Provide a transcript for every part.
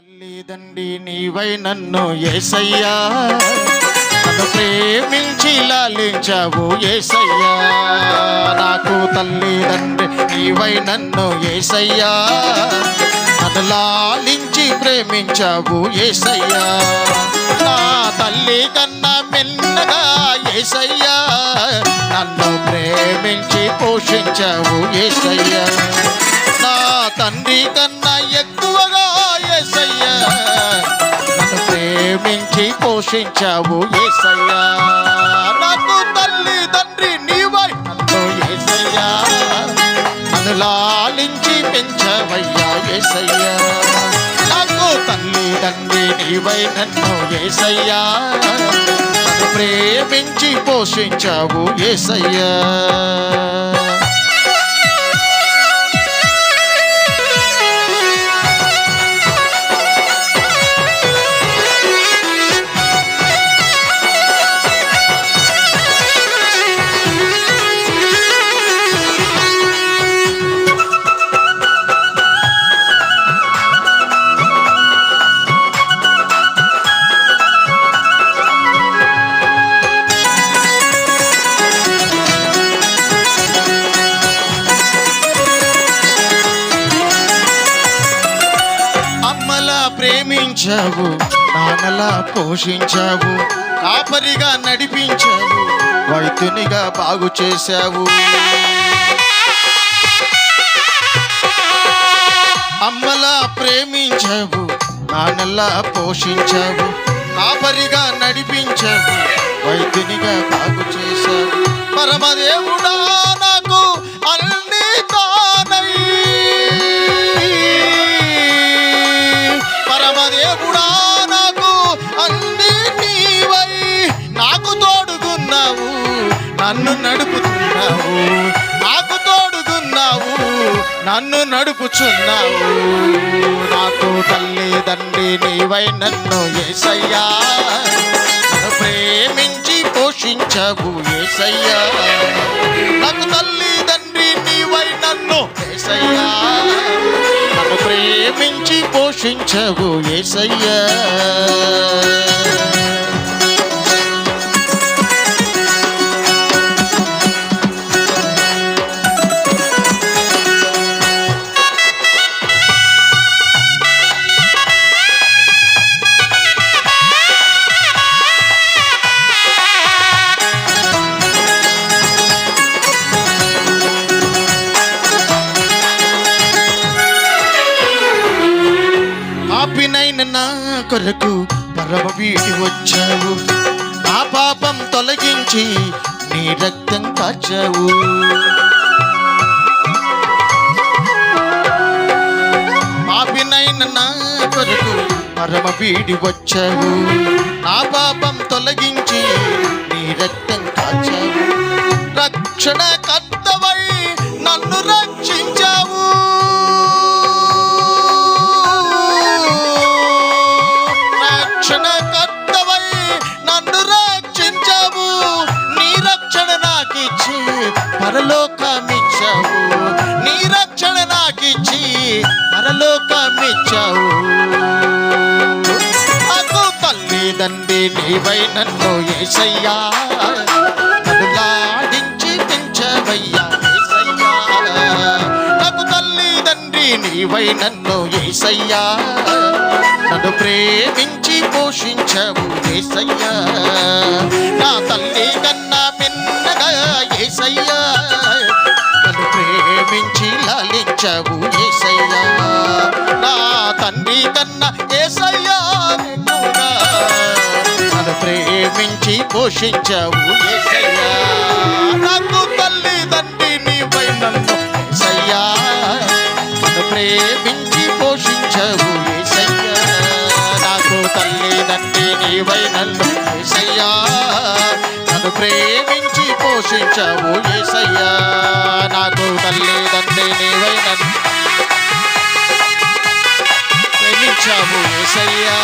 తల్లిదండ్రి నీవై నన్ను ఏసయ్యా. నన్ను ప్రేమించి లాలించావు ఏసయ్యా. నాకు తల్లిదండ్రి నీవై నన్ను ఏసయ్యా. నన్ను లాలించి ప్రేమించావు ఏసయ్యా. నా తల్లి కన్నా మెల్లగా ఏసయ్యా. నన్ను ప్రేమించి పోషించావు ఏసయ్యా. నా తండ్రి కన్నా ఎక్కువగా ఏసయ్యా. నన్ను ప్రేమించి పోషించావు ఏసయ్యా. నాకు తల్లి తండ్రి నీవై. నన్ను ఏసయ్యా. నన్ను లాలించి పెంచవయ్యా ఏసయ్యా. నాకు తల్లి తండ్రి నీవై నన్ను ఏసయ్యా. నన్ను ప్రేమించి పోషించావు ఏసయ్యా. ప్రేమించావు నాన్నలా పోషించావు కాపరిగా నడిపించావు వైద్యునిగా బాగు చేశావు. అమ్మలా ప్రేమించావు నాన్నలా పోషించావు కాపరిగా నడిపించావు వైద్యునిగా బాగు చేశావు. పరమదేవుడా నాకు అన్ని నన్ను నడుపుతున్నావు. నాకు తోడుతున్నావు నన్ను నడుపుచున్నావు. నాకు తల్లి తండ్రి నీవై నన్ను ఏసయ్యా. ప్రేమించి పోషించవు ఏసయ్యా. నాకు తల్లి తండ్రి నీవై నన్ను ఏసయ్యా. నన్ను ప్రేమించి పోషించవు ఏసయ్యా. కొరకు పరమ వీడి వచ్చావు. నా పాపం తొలగించి నీ రక్తం కాచావు. పాపినైన నా కొరకు పరమ వీడి వచ్చావు. నా పాపం తొలగించి నీ రక్తం కాచావు. రక్షణ కర్తవై నీ రక్షణ నాకిచ్చి పరలోకమిచ్చావు. నాకు తల్లిదండ్రి నీవై నన్ను ఏసయ్యా. నన్ను పెంచవయ్యా నాకు తల్లిదండ్రి నీవై నన్ను ఏసయ్యా. నన్ను ప్రేమించి పోషించవు ఏసయ్యా. ఏసయ్యా. నా తండ్రి ఏసయ్యా నన్ను ప్రేమించి పోషించవు ఏసయ్యా. నాకు తల్లి తండ్రి నీపై నన్ను ఏసయ్యా. నన్ను ప్రేమించి పోషించవు ఏసయ్యా. నాకు తల్లి తండ్రి నీవై నన్ను ఏసయ్యా. నన్ను ప్రేమి పోషించవు ఏసయ్యా. నాకు తల్లి తండ్రి నీవై ప్రేమించావు ఏసయ్యా.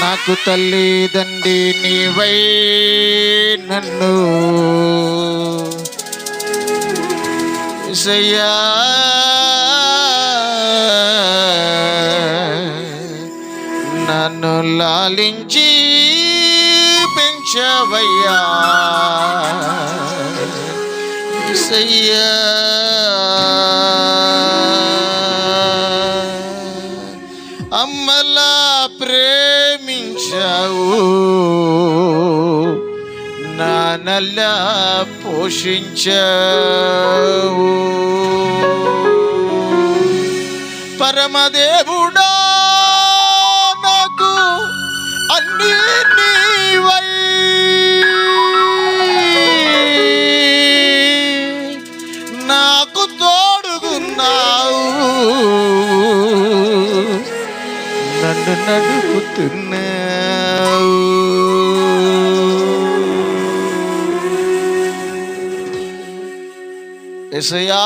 నాకు తల్లి దండి నీవై నన్ను ఏసయ్యా నన్ను లాలించి పెంచవయ్యా. ఏసయ్యా నానల్లా పోషించావు పరమదేవుడా నాకు అన్నీ నీవై ఎసయా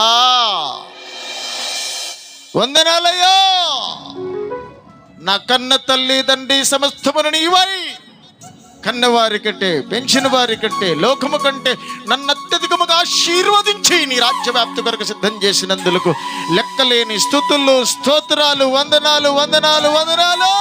వందనాలయ్యా. నా కన్న తల్లి తండ్రి సమస్తమును నీవై. కన్నవారి కంటే పెంచిన వారి కంటే లోకము కంటే నన్ను అత్యధికముగా ఆశీర్వదించి నీ రాజ్య వ్యాప్తి కొరకు సిద్ధం చేసినందులకు లెక్కలేని స్థుతులు స్తోత్రాలు వందనాలు వందనాలు వందనాలు.